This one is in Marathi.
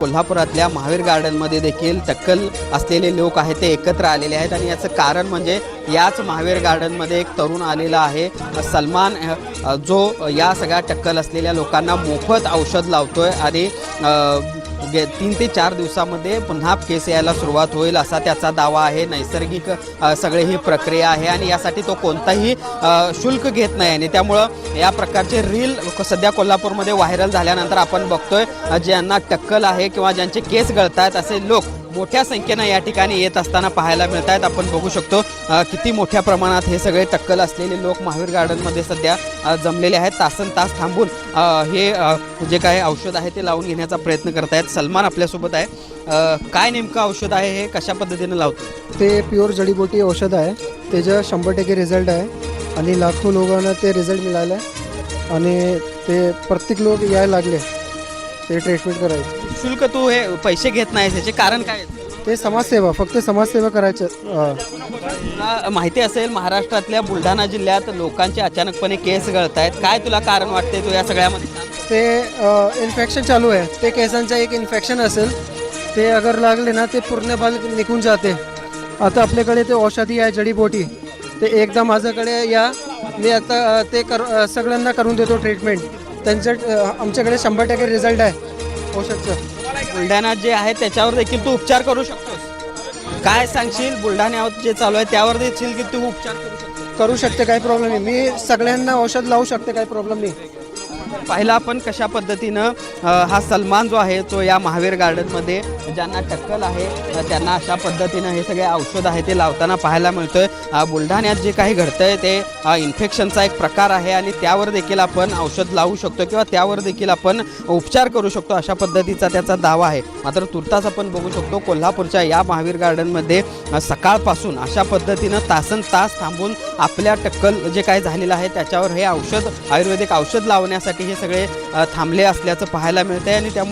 कोल्हापुरातल्या महावीर गार्डनमध्ये देखील टक्कल असलेले लोक आहेत ते एकत्र आलेले आहेत. आणि याचं कारण म्हणजे याच महावीर गार्डनमध्ये एक तरुण आलेला आहे. सलमान जो या सगळ्या टक्कल असलेल्या लोकांना मोफत औषध लावतोय आणि गे तीन ते चार दिवसामध्ये पुन्हा केस यायला सुरुवात होईल असा त्याचा दावा आहे. नैसर्गिक सगळे सगळी ही प्रक्रिया आहे आणि यासाठी तो कोणताही शुल्क घेत नाही आणि त्यामुळं या प्रकारचे रील सध्या कोल्हापूरमध्ये व्हायरल झाल्यानंतर आपण बघतोय ज्यांना टक्कल आहे किंवा ज्यांचे केस गळत आहेत असे लोक मोठ्या संख्येनं या ठिकाणी येत असताना पाहायला मिळत आहेत आपण बघू शकतो किती मोठ्या प्रमाणात हे सगळे टक्कल असलेले लोक महावीर गार्डनमध्ये सध्या जमलेले आहेत. तासन तास थांबून हे जे काय औषध आहे ते लावून घेण्याचा प्रयत्न करत आहेत सलमान आपल्यासोबत आहे. काय नेमकं औषध आहे हे कशा पद्धतीनं लावतो ते प्युअर जडीबोटी औषध आहे. त्याचं शंभर टक्के रिझल्ट आहे. आणि लाखो लोकांना ते रिझल्ट मिळालं आहे आणि ते प्रत्येक लोक यायला लागले. ते ट्रीटमेंट करायचे. शुल्क तू हे पैसे घेत नाहीस याचे कारण काय? आहे? ते समाजसेवा फक्त समाजसेवा करायचं तुला माहिती असेल महाराष्ट्रातल्या बुलढाणा जिल्ह्यात लोकांचे अचानकपणे केस गळत आहेत काय तुला कारण वाटते तू या सगळ्यामध्ये? ते इन्फेक्शन चालू आहे. ते केसांचं एक इन्फेक्शन असेल ते अगर लागले ना ते पूर्ण बाल निघून जाते. आता आपल्याकडे ते औषधी आहे जडीबोटी. ते एकदा माझ्याकडे या मी आता अ, ते कर अ, सगळ्यांना करून देतो ट्रीटमेंट त्यांचं आमच्याकडे शंभर टक्के रिझल्ट आहे. औषधचं बुलढाण्यात जे आहे त्याच्यावर देखील तू उपचार करू शकतोस. काय सांगशील? बुलढाण्यात जे चालू आहे त्यावर देखील की तू उपचार करू शकतो करू शकते काही प्रॉब्लेम नाही. मी सगळ्यांना औषध लावू शकते काही प्रॉब्लेम नाही. पाहिला आपण कशा पद्धतीनं हा सलमान जो आहे तो या महावीर गार्डनमध्ये ज्यांना टक्कल आहे त्यांना अशा पद्धतीनं हे सगळे औषध आहे ते लावताना पाहायला मिळतोय. बुलढाण्यात जे काही घडतंय ते इन्फेक्शनचा एक प्रकार आहे आणि त्यावर देखील आपण औषध लावू शकतो किंवा त्यावर देखील आपण उपचार करू शकतो अशा पद्धतीचा त्याचा दावा आहे. मात्र तुर्तास आपण बघू शकतो कोल्हापूरच्या या महावीर गार्डनमध्ये सकाळपासून अशा पद्धतीनं तासन तास थांबून आपल्या टक्कल जे काही झालेलं आहे त्याच्यावर हे औषध आयुर्वेदिक औषध करण्यासाठी हे सगळे थांबले असल्याचं पाहायला मिळतंय आणि त्यामुळे